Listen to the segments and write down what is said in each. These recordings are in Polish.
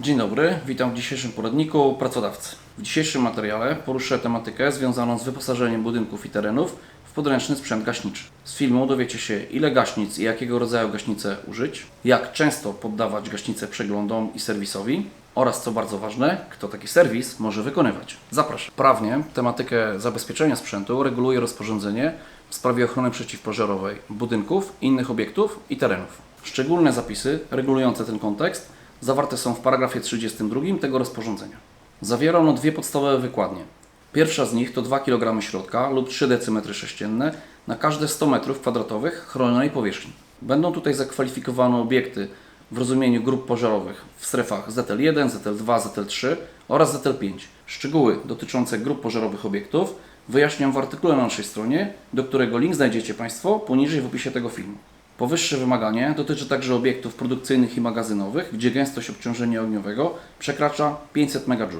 Dzień dobry, witam w dzisiejszym poradniku pracodawcy. W dzisiejszym materiale poruszę tematykę związaną z wyposażeniem budynków i terenów w podręczny sprzęt gaśniczy. Z filmu dowiecie się ile gaśnic i jakiego rodzaju gaśnice użyć, jak często poddawać gaśnicę przeglądom i serwisowi oraz co bardzo ważne, kto taki serwis może wykonywać. Zapraszam. Prawnie tematykę zabezpieczenia sprzętu reguluje rozporządzenie w sprawie ochrony przeciwpożarowej budynków, innych obiektów i terenów. Szczególne zapisy regulujące ten kontekst zawarte są w paragrafie 32 tego rozporządzenia. Zawiera ono dwie podstawowe wykładnie. Pierwsza z nich to 2 kg środka lub 3 dm3 na każde 100 m2 chronionej powierzchni. Będą tutaj zakwalifikowane obiekty w rozumieniu grup pożarowych w strefach ZL1, ZL2, ZL3 oraz ZL5. Szczegóły dotyczące grup pożarowych obiektów wyjaśniam w artykule na naszej stronie, do którego link znajdziecie Państwo poniżej w opisie tego filmu. Powyższe wymaganie dotyczy także obiektów produkcyjnych i magazynowych, gdzie gęstość obciążenia ogniowego przekracza 500 MJ.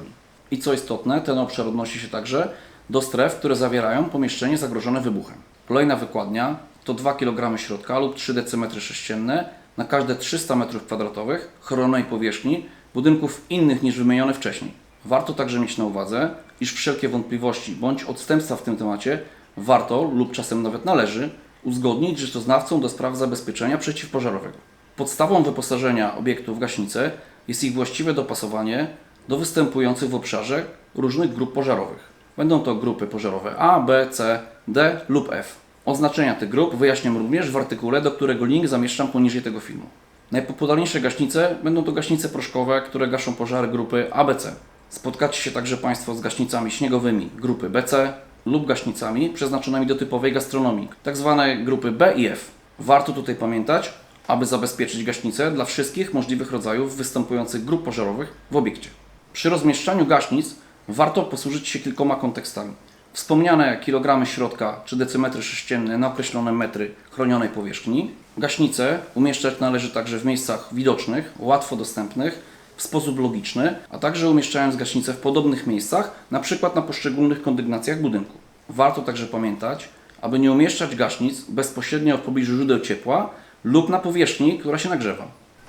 I co istotne, ten obszar odnosi się także do stref, które zawierają pomieszczenie zagrożone wybuchem. Kolejna wykładnia to 2 kg środka lub 3 dm3 na każde 300 m2 chronionej powierzchni budynków innych niż wymienione wcześniej. Warto także mieć na uwadze, iż wszelkie wątpliwości bądź odstępstwa w tym temacie warto lub czasem nawet należy uzgodnić z rzeczoznawcą do spraw zabezpieczenia przeciwpożarowego. Podstawą wyposażenia obiektów w gaśnice jest ich właściwe dopasowanie do występujących w obszarze różnych grup pożarowych. Będą to grupy pożarowe A, B, C, D lub F. Oznaczenia tych grup wyjaśniam również w artykule, do którego link zamieszczam poniżej tego filmu. Najpopularniejsze gaśnice będą to gaśnice proszkowe, które gaszą pożary grupy ABC. Spotkacie się także Państwo z gaśnicami śniegowymi grupy BC lub gaśnicami przeznaczonymi do typowej gastronomii, tak zwane grupy B i F. Warto tutaj pamiętać, aby zabezpieczyć gaśnice dla wszystkich możliwych rodzajów występujących grup pożarowych w obiekcie. Przy rozmieszczaniu gaśnic warto posłużyć się kilkoma kontekstami. Wspomniane kilogramy środka czy decymetry sześcienne na określone metry chronionej powierzchni. Gaśnice umieszczać należy także w miejscach widocznych, łatwo dostępnych, w sposób logiczny, a także umieszczając gaśnice w podobnych miejscach, np. na poszczególnych kondygnacjach budynku. Warto także pamiętać, aby nie umieszczać gaśnic bezpośrednio w pobliżu źródeł ciepła lub na powierzchni, która się nagrzewa.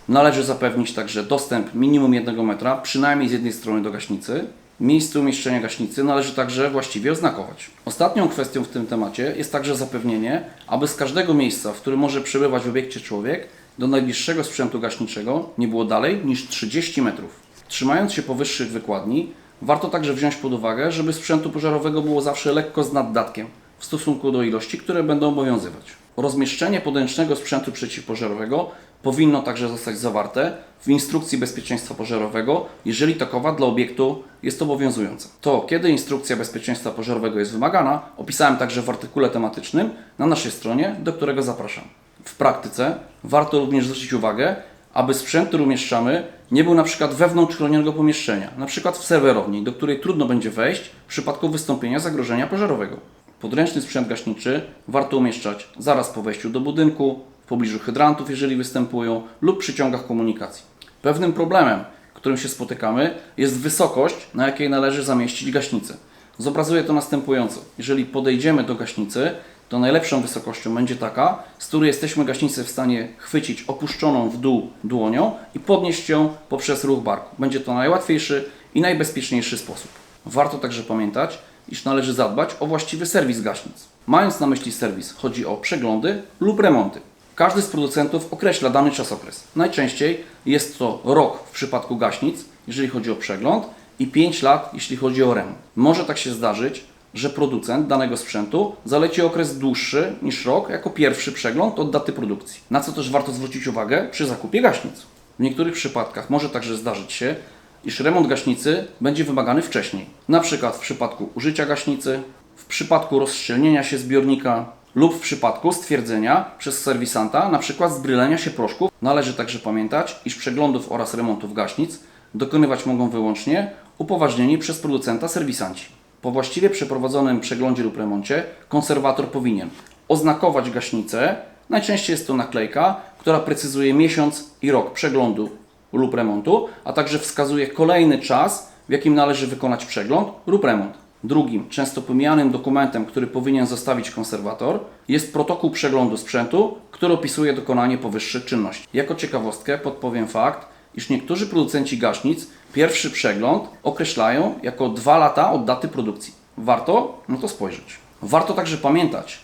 Należy zapewnić także dostęp minimum 1 metra, przynajmniej z jednej strony do gaśnicy. Miejsce umieszczenia gaśnicy należy także właściwie oznakować. Ostatnią kwestią w tym temacie jest także zapewnienie, aby z każdego miejsca, w którym może przebywać w obiekcie człowiek, do najbliższego sprzętu gaśniczego nie było dalej niż 30 metrów. Trzymając się powyższych wykładni, warto także wziąć pod uwagę, żeby sprzętu pożarowego było zawsze lekko z naddatkiem w stosunku do ilości, które będą obowiązywać. Rozmieszczenie podręcznego sprzętu przeciwpożarowego powinno także zostać zawarte w instrukcji bezpieczeństwa pożarowego, jeżeli takowa dla obiektu jest obowiązująca. To, kiedy instrukcja bezpieczeństwa pożarowego jest wymagana, opisałem także w artykule tematycznym na naszej stronie, do którego zapraszam. W praktyce warto również zwrócić uwagę, aby sprzęt, który umieszczamy, nie był na przykład wewnątrz chronionego pomieszczenia, na przykład w serwerowni, do której trudno będzie wejść w przypadku wystąpienia zagrożenia pożarowego. Podręczny sprzęt gaśniczy warto umieszczać zaraz po wejściu do budynku, w pobliżu hydrantów, jeżeli występują, lub przy ciągach komunikacji. Pewnym problemem, którym się spotykamy, jest wysokość, na jakiej należy zamieścić gaśnicę. Zobrazuję to następująco. Jeżeli podejdziemy do gaśnicy, to najlepszą wysokością będzie taka, z której jesteśmy gaśnicę w stanie chwycić opuszczoną w dół dłonią i podnieść ją poprzez ruch barku. Będzie to najłatwiejszy i najbezpieczniejszy sposób. Warto także pamiętać, iż należy zadbać o właściwy serwis gaśnic. Mając na myśli serwis, chodzi o przeglądy lub remonty. Każdy z producentów określa dany czasokres. Najczęściej jest to rok w przypadku gaśnic, jeżeli chodzi o przegląd, i 5 lat, jeśli chodzi o remont. Może tak się zdarzyć, że producent danego sprzętu zaleci okres dłuższy niż rok jako pierwszy przegląd od daty produkcji. Na co też warto zwrócić uwagę przy zakupie gaśnic. W niektórych przypadkach może także zdarzyć się, iż remont gaśnicy będzie wymagany wcześniej. Na przykład w przypadku użycia gaśnicy, w przypadku rozszczelnienia się zbiornika lub w przypadku stwierdzenia przez serwisanta przykład zbrylenia się proszków. Należy także pamiętać, iż przeglądów oraz remontów gaśnic dokonywać mogą wyłącznie upoważnieni przez producenta serwisanci. Po właściwie przeprowadzonym przeglądzie lub remoncie konserwator powinien oznakować gaśnicę, najczęściej jest to naklejka, która precyzuje miesiąc i rok przeglądu lub remontu, a także wskazuje kolejny czas, w jakim należy wykonać przegląd lub remont. Drugim, często pomijanym dokumentem, który powinien zostawić konserwator, jest protokół przeglądu sprzętu, który opisuje dokonanie powyższych czynności. Jako ciekawostkę podpowiem fakt, iż niektórzy producenci gaśnic pierwszy przegląd określają jako 2 lata od daty produkcji. Warto? No to spojrzeć. Warto także pamiętać,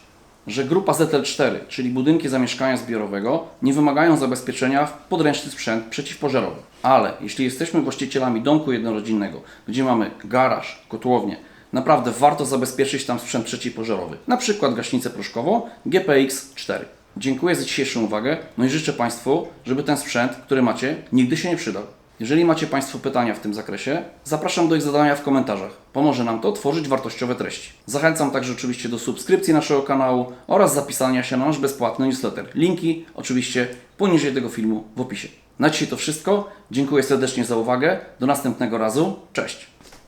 że grupa ZL4, czyli budynki zamieszkania zbiorowego, nie wymagają zabezpieczenia w podręczny sprzęt przeciwpożarowy. Ale jeśli jesteśmy właścicielami domku jednorodzinnego, gdzie mamy garaż, kotłownię, naprawdę warto zabezpieczyć tam sprzęt przeciwpożarowy, na przykład gaśnicę proszkową GPX-4. Dziękuję za dzisiejszą uwagę, no i życzę Państwu, żeby ten sprzęt, który macie, nigdy się nie przydał. Jeżeli macie Państwo pytania w tym zakresie, zapraszam do ich zadania w komentarzach. Pomoże nam to tworzyć wartościowe treści. Zachęcam także oczywiście do subskrypcji naszego kanału oraz zapisania się na nasz bezpłatny newsletter. Linki oczywiście poniżej tego filmu w opisie. Na dzisiaj to wszystko. Dziękuję serdecznie za uwagę. Do następnego razu. Cześć.